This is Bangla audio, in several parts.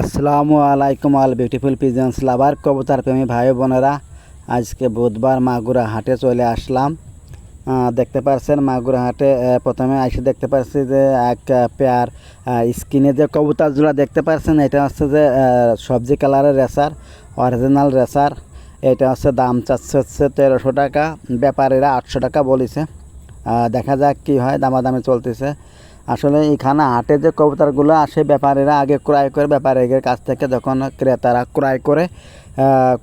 আসসালামু আলাইকুম, আল বিউটিফুল পিজন্স লাভার কবুতার প্রেমী ভাই বোনেরা। আজকে বুধবার মাগুরা হাটে চলে আসলাম। দেখতে পাচ্ছেন মাগুরা হাটে প্রথমে এসে দেখতে পাচ্ছি যে এক পেয়ার স্কিনে যে কবুতর জোড়া দেখতে পাচ্ছেন এটা হচ্ছে যে সবজি কালারের রেসার, অরিজিনাল রেসার। এটা হচ্ছে দাম চাচ্ছে হচ্ছে তেরোশো টাকা, ব্যাপারীরা আটশো টাকা বলেছে। দেখা যাক কী হয়, দামাদামি চলতেছে। আসলে এখানে হাটে যে কবুতরগুলো আসে, ব্যাপারীরা আগে ক্রয় করে, ব্যাপারীদের কাছ থেকে যখন ক্রেতারা ক্রয় করে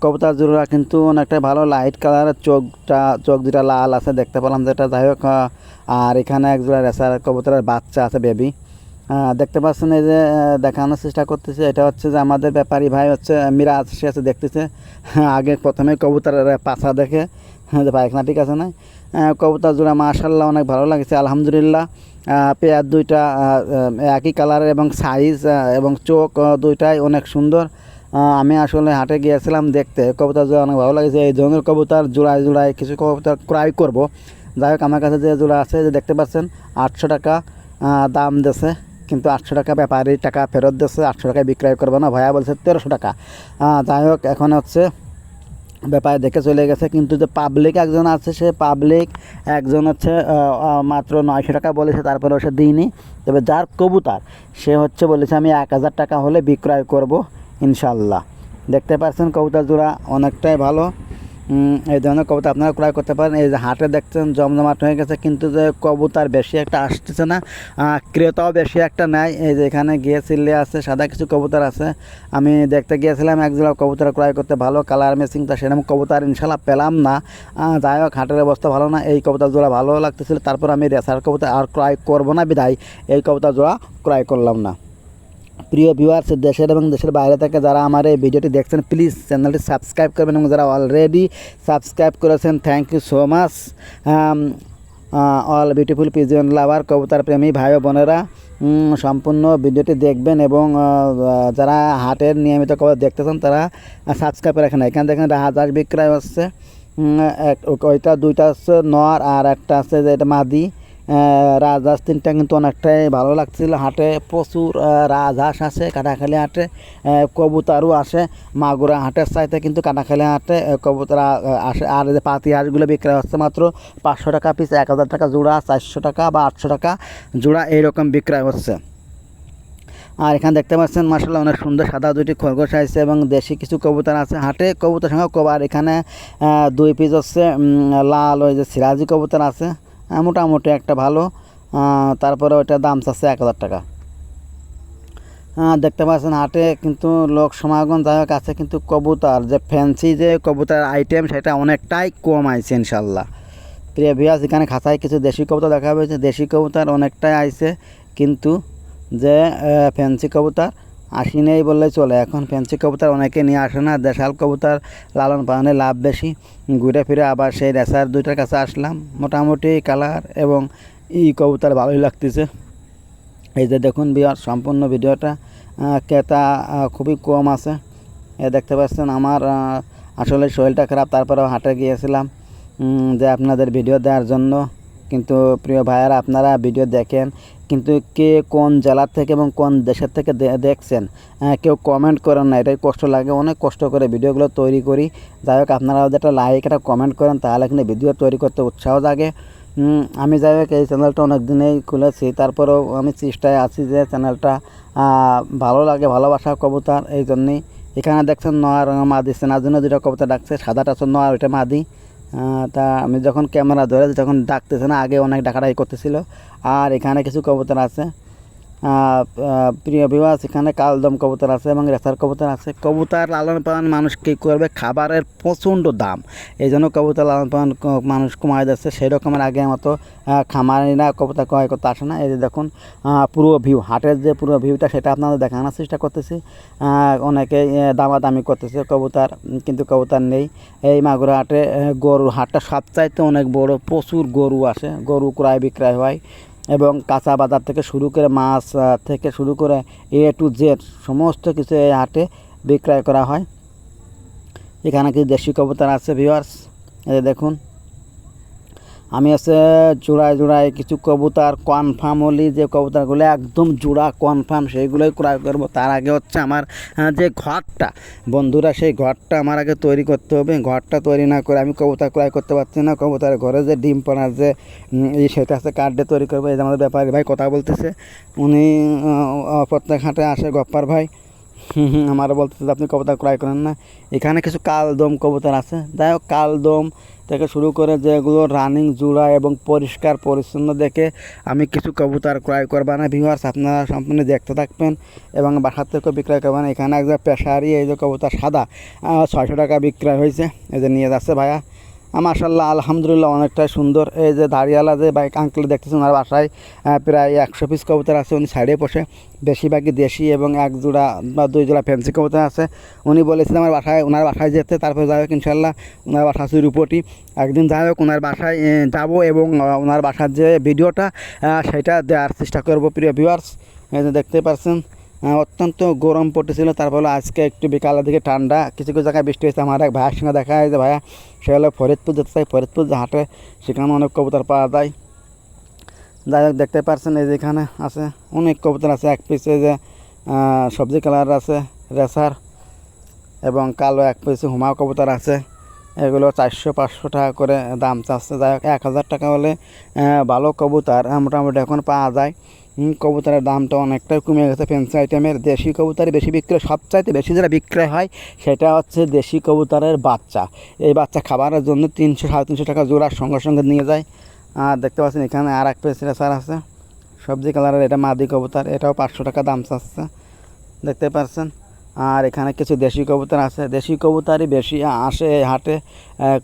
কবুতর জোড়া কিন্তু অনেকটা ভালো লাইট কালারের চোখটা, চোখ দুটা লাল আছে দেখতে পেলাম যেটা। যাই হোক আর এখানে এক জোড়া রেসার কবুতরের বাচ্চা আছে বেবি দেখতে পাচ্ছেন এই যে দেখানোর চেষ্টা করতেছে, এটা হচ্ছে যে আমাদের ব্যাপারী ভাই হচ্ছে মিরাজ, সে আছে দেখতেছে। আগে প্রথমে কবুতরের পাছা দেখে পায়খানা ঠিক আছে না? কবুতর জোড়া মাশাল্লাহ অনেক ভালো লাগছে, আলহামদুলিল্লাহ। পেয়ার দুইটা একই কালারের এবং সাইজ এবং চোখ দুইটাই অনেক সুন্দর। আমি আসলে হাটে গিয়েছিলাম দেখতে। কবুতর জোড়া অনেক ভালো লাগছে। এই ধরনের কবুতর জোড়ায় জোড়ায় কিছু কবুতর ক্রয় করব। যাই হোক, আমার কাছে যে জোড়া আছে যে দেখতে পাচ্ছেন, আটশো টাকা দাম দিয়েছে। কিন্তু আটশো টাকা ব্যাপারী টাকা ফেরত দিচ্ছে আটশো টাকায় বিক্রয় করব না। ভাইয়া বলছে তেরোশো টাকা। যাই হোক, এখন হচ্ছে ব্যাপারে দেখে চলে গেছে। কিন্তু যে পাবলিক একজন আছে, সে পাবলিক একজন হচ্ছে মাত্র নয়শো টাকা বলেছে তারপরে সে দিইনি। তবে যার কবুতার, সে হচ্ছে বলেছে, আমি এক হাজার টাকা হলে বিক্রয় করব ইনশাল্লাহ দেখতে পাচ্ছেন কবুতার জোড়া অনেকটাই ভালো। এই ধরনের কবুতর আপনারা ক্রয় করতে পারেন। এই যে হাটে দেখছেন, জমজমাট হয়ে গেছে, কিন্তু যে কবুতর বেশি একটা আসতেছে না। ক্রেতাও বেশি একটা নেয় এই যে এখানে গিয়ে চিল্লে আছে, সাদা কিছু কবুতর আছে। আমি দেখতে গিয়েছিলাম, এক জোড়া কবুতর ক্রয় করতে ভালো, কালার মেসিং তা সেরকম কবুতর ইনশাল্লাহ পেলাম না। যাই হোক, হাটের অবস্থা ভালো না। এই কবুতর জোড়া ভালো লাগতেছিল, তারপর আমি রেসার কবুতর আর ক্রয় করব না, বিদায়। এই কবুতর জোড়া ক্রয় করলাম না। প্রিয় ভিউয়ার্স দেশের এবং দেশের বাইরে থেকে যারা আমার এই ভিডিওটি দেখছেন প্লিজ চ্যানেলটি সাবস্ক্রাইব করবেন এবং যারা অলরেডি সাবস্ক্রাইব করেছেন thank you so much all beautiful pigeon lover কবুতার প্রেমী ভাই বোনেরা সম্পূর্ণ ভিডিওটি দেখবেন এবং আহ, আহ, যারা হাটের নিয়মিত কবর দেখতেছেন তারা সাবস্ক্রাইব করে রাখেন। এখানে দেখেন হাজার বিক্রয় হচ্ছে। ওইটা দুইটা হচ্ছে নর আর একটা আছে যে এটা মাদি। রাজহাঁস তিনটা কিন্তু অনেকটাই ভালো লাগছিল। হাটে প্রচুর রাজহাঁস আছে কাটাখালি হাটে কবুতরও আসে। মাগুরা হাটের চাইতে কিন্তু কাটাখালি হাটে কবুতর আসে। আর যে পাতি হাঁসগুলো বিক্রয় হচ্ছে মাত্র পাঁচশো টাকা পিস এক হাজার টাকা জোড়া, চারশো টাকা বা আটশো টাকা জোড়া এইরকম বিক্রয় হচ্ছে। আর এখানে দেখতে পাচ্ছেন মাসাল্লাহ অনেক সুন্দর সাদা দুইটি খরগোশ আছে এবং দেশি কিছু কবুতর আছে হাটে। কবুতর সঙ্গে কবার এখানে দুই পিস হচ্ছে লাল ওই যে সিরাজি কবুতর আছে। মোটামুটি একটা ভালো। তারপরে ওইটার দাম চাচ্ছে এক হাজার টাকা। দেখতে পাচ্ছেন হাটে কিন্তু লোক সমাগম যাই হোক, আছে কিন্তু কবুতর। যে ফ্যান্সি যে কবুতর আইটেম সেটা অনেকটাই কম আইছে ইনশাল্লাহ। প্রিয় এখানে খাঁচায় কিছু দেশি কবুতর দেখা হয়েছে। দেশি কবুতর অনেকটাই আইছে। কিন্তু যে ফ্যান্সি কবুতর আসি নেই বললে চলে। এখন ফ্যান্সি কবুতর অনেকে নিয়ে আসে না, দেশাল কবুতর লালন পালনে লাভ বেশি। ঘুরে ফিরে আবার সেই রেসার দুইটার কাছে আসলাম। মোটামুটি কালার এবং ই কবুতর ভালোই লাগতেছে। এই যে দেখুন বিয়ার সম্পূর্ণ ভিডিওটা ক্রেতা খুবই কম আছে। এ দেখতে পাচ্ছেন আমার আসলে শরীরটা খারাপ, তারপরেও হাটে গিয়েছিলাম যে আপনাদের ভিডিও দেওয়ার জন্য। কিন্তু প্রিয় ভাইয়ারা, আপনারা ভিডিও দেখেন কিন্তু কে কোন জেলার থেকে এবং কোন দেশের থেকে দেখছেন কেউ কমেন্ট করেন না, এটাই কষ্ট লাগে, অনেক কষ্ট করে ভিডিওগুলো তৈরি করি। যাই হোক আপনারাও যেটা লাইক একটা কমেন্ট করেন, তাহলে কিন্তু ভিডিও তৈরি করতে উৎসাহ জাগে। আমি যাই হোক, এই চ্যানেলটা অনেক দিনেই খুলেছি, তারপরেও আমি চেষ্টায় আছি যে চ্যানেলটা ভালো লাগে, ভালোবাসা কবুতর, এই জন্যেই। এখানে দেখছেন নয়া নোয়ার মাদি, সেনার জন্য দুটো কবিতা ডাকছে, সাদাটা হচ্ছে নোয়ার ওইটা মাদি। তা আমি যখন ক্যামেরা ধরে তখন ডাকতেছে না, আগে অনেক ডাকাডাকি করতেছিল। আর এখানে কিছু কবুতর আছে। প্রিয় বিবাস এখানে কালদম কবুতর আছে এবং রেসার কবুতর আছে। কবুতর লালন পালন মানুষ কী করবে খাবারের প্রচণ্ড দাম। এই জন্য কবুতর লালন পালন মানুষ কমায় যাচ্ছে সেই রকমের আগে মতো খামারিরা কবুতর ক্রয় করতে আসে না। এই যে দেখুন পুরো ভিউ হাটের যে পুরো ভিউটা সেটা আপনাদের দেখানোর চেষ্টা করতেছি। অনেকে দামাদামি করতেছে কবুতর, কিন্তু কবুতর নেই। এই মাগুরা হাটে গরুর হাটটা সবচাইতে অনেক বড়, প্রচুর গরু আসে। গরু ক্রয় বিক্রয় হয়। এবং কাঁচা বাজার থেকে শুরু করে মাছ থেকে শুরু করে এ টু জেড সমস্ত কিছু এই হাটে বিক্রয় করা হয়। এখানে কিছু দেশি কবুতর আছে ভিওয়ার্স এই দেখুন। আমি আছে জোড়ায় জোড়ায় কিছু কবুতার কনফার্ম হলি যে কবুতারগুলো একদম জোড়া কনফার্ম সেইগুলোই ক্রয় করব। তার আগে হচ্ছে আমার যে ঘরটা, বন্ধুরা সেই ঘরটা আমার আগে তৈরি করতে হবে। ঘরটা তৈরি না করে আমি কবুতর ক্রয় করতে পারছি না। কবুতার ঘরে যে ডিম পানার যে সেটা আছে কার্ডে তৈরি করব। এই আমাদের ব্যাপারী ভাই কথা বলতেছে। উনি প্রত্যেক হাটে আসে গপ্পার ভাই। আমারও বলতেছে আপনি কবুতর ক্রয় করেন না। এখানে কিছু কালদম কবুতর আছে। যাই হোক, কালদম থেকে শুরু করে যেগুলো রানিং জোড়া এবং পরিষ্কার পরিচ্ছন্ন দেখে আমি কিছু কবুতর ক্রয় করবা না। ভিউয়ার্স আপনারা সম্পূর্ণ দেখতে থাকবেন এবং বাসার থেকেও বিক্রয় করবেন এখানে একজন পেশারি, এই যে কবুতর সাদা ছয়শো টাকা বিক্রয় হয়েছে। এই যে নিয়ে যাচ্ছে ভাইয়া। মাশাল্লাহ আলহামদুলিল্লাহ অনেকটাই সুন্দর। এই যে দাঁড়িয়ালা যে বাইক আঙ্কেল দেখতেছেন, ওনার বাসায় প্রায় একশো পিস কবুতর আছে, উনি সাইডে বসে। বেশিরভাগই দেশি এবং এক জোড়া বা দুই জোড়া ফ্যান্সি কবুতর আছে। উনি বলেছিলেন আমার বাসায়, ওনার বাসায় যেতে, তারপরে যাই হোক ইনশাল্লাহ ওনার বাসা আছে রূপটি একদিন যাই হোক, ওনার বাসায় যাব এবং ওনার বাসার যে ভিডিওটা সেটা দেওয়ার চেষ্টা করব, প্রিয় ভিউয়ার্স দেখতে পাচ্ছেন অত্যন্ত গরম পড়তেছিল। তারপরে আজকে একটু বিকালের দিকে ঠান্ডা। কিছু কিছু জায়গায় বৃষ্টি হয়েছে। আমার এক ভাইয়ের সঙ্গে দেখা হয় যে ভাইয়া। সে হলো ফরিদপুর যেতে চাই ফরিদপুর যে হাটে। সেখানে অনেক কবুতর পাওয়া যায়। যাই হোক, দেখতে পাচ্ছেন এই যেখানে আছে। অনেক কবুতর আছে। এক পিসে যে সবজি কালার আছে। রেসার এবং কালো এক পিসে হুমা কবুতর আছে। এগুলো চারশো, পাঁচশো টাকা করে দাম চাচ্ছে। যাই হোক, এক হাজার টাকা হলে ভালো কবুতর মোটামুটি এখন পাওয়া যায়। কবুতরের দামটা অনেকটাই কমে গেছে। ফ্যান্সি আইটেমের দেশি কবুতরই বেশি বিক্রয় সবচাইতে বেশি যেটা বিক্রয় হয়, সেটা হচ্ছে দেশি কবুতরের বাচ্চা। এই বাচ্চা খাবারের জন্য তিনশো, সাড়ে তিনশো টাকা জোড়ার সঙ্গে সঙ্গে নিয়ে যায়। আর দেখতে পাচ্ছেন এখানে আর এক পিস আছে। সবজি কালারের এটা মাদি কবুতর, এটাও পাঁচশো টাকা দাম চাচ্ছে। দেখতে পাচ্ছেন? আর এখানে কিছু দেশি কবুতর আছে। দেশি কবুতরই বেশি আসে হাটে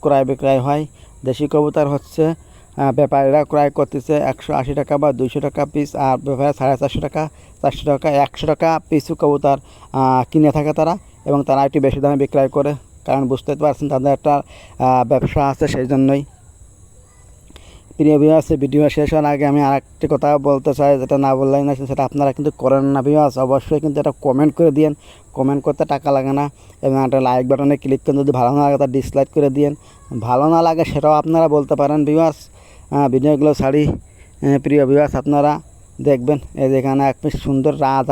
ক্রয় বিক্রয় হয়। দেশি কবুতর হচ্ছে ব্যাপারীরা ক্রয় করতেছে একশো আশি টাকা বা দুইশো টাকা পিস আর ব্যাপারে সাড়ে চারশো টাকা চারশো টাকা, একশো টাকা পিসু কবুতর কিনে থাকে তারা এবং তারা একটু বেশি দামে বিক্রয় করে। কারণ বুঝতে পারছেন তাদের একটা ব্যবসা আছে সেই জন্যই প্রিয় ভিউয়ার্স ভিডিও শেষ হওয়ার আগে আমি আরেকটি কথা বলতে চাই, যেটা না বললেই না, সেটা আপনারা কিন্তু করেন না ভিউয়ার্স অবশ্যই কিন্তু এটা কমেন্ট করে দিন কমেন্ট করতে টাকা লাগে না এবং একটা লাইক বাটনে ক্লিক করে যদি ভালো না লাগে, তা ডিসলাইক করে দিন ভালো না লাগে, সেটাও আপনারা বলতে পারেন ভিউয়ার্স ভিডিওগুলো ছাড়ি। আহ, প্রিয় ভিউয়ার্স আপনারা দেখবেন। এই যেখানে এক পিস সুন্দর রাত